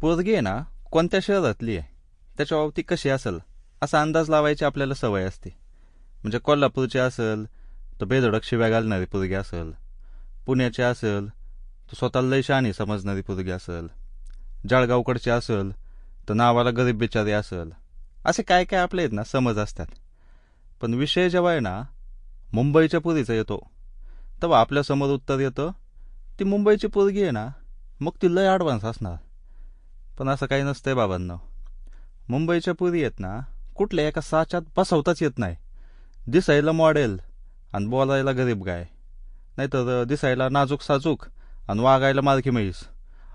पोरगी आहे ना कोणत्या शहरातली आहे? त्याच्या बाबतीत कशी असेल? असा अंदाज लावायची आपल्याला सवय असते. म्हणजे कोल्हापूरची असेल तर बेधडक शिव्या घालणारी पोरगी असेल. पुण्याची असेल तर स्वतःला लय शहाणी समजणारी पोरगी असेल. जळगावकडची असेल तर नावाला गरीब बिचारी असेल. असे काय काय आपले आहेत ना समज असतात. पण विषय जेव्हा आहे ना मुंबईच्या पुरीचा येतो. तेव्हा आपल्यासमोर उत्तर येतं ती मुंबईची पोरगी आहे ना मग ती लय ॲडव्हान्स असणार. पण असं काही नसतंय बाबांना. मुंबईच्या पुरी आहेत ना कुठल्या एका साच्यात बसवताच येत नाही. दिसायला मॉडेल आणि बोलायला गरीब गाय. नाहीतर दिसायला नाजूक साजूक आणि वागायला मारकी म्हैस.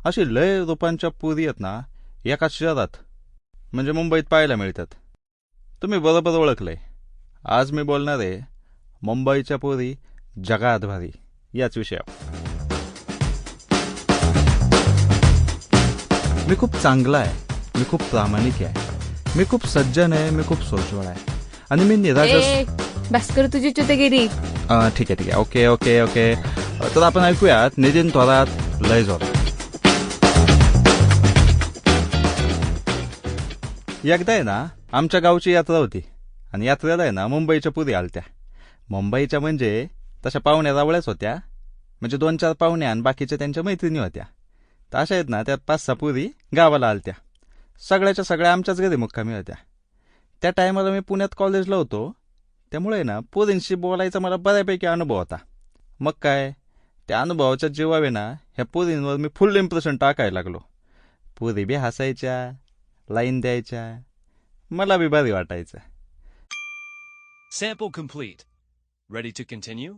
अशी लय रूपांच्या पुरी आहेत ना एकाच शहरात. म्हणजे मुंबईत पाहायला मिळतात. तुम्ही बरोबर ओळखलंय. आज मी बोलणार आहे मुंबईच्या पुरी जगात भारी याच विषयावर. मी खूप चांगला आहे. मी खूप प्रामाणिक आहे. मी खूप सज्जन आहे. मी खूप सोजवळ आहे. आणि मी निरागस ए बस कर तुझी चुतेगिरी अं, ठीक आहे ठीक आहे. Okay okay okay. तर आपण ऐकूयात नितीन थोरात लय जोरात एकदा आहे ना आमच्या गावची यात्रा होती. आणि यात्रेला आहे ना मुंबईच्या पुरी आलत्या. मुंबईच्या म्हणजे तशा पाहुण्या रावळ्याच होत्या. म्हणजे दोन चार पाहुण्या आणि बाकीच्या त्यांच्या मैत्रिणी होत्या. तर अशा आहेत ना त्या पाच सहा गावाला आलत्या. सगळ्याच्या सगळ्या आमच्याच घरी मुक्कामी होत्या. त्या टायमाला मी पुण्यात कॉलेजला होतो. त्यामुळे ना पोरींशी बोलायचा मला बऱ्यापैकी अनुभव होता. मग काय त्या अनुभवाच्या जीवावे ना ह्या पोरींवर मी फुल इम्प्रेशन टाकायला लागलो. पोरी बी हसायच्या लाईन द्यायच्या मला बी भारी वाटायचं. Sample complete. Ready to continue?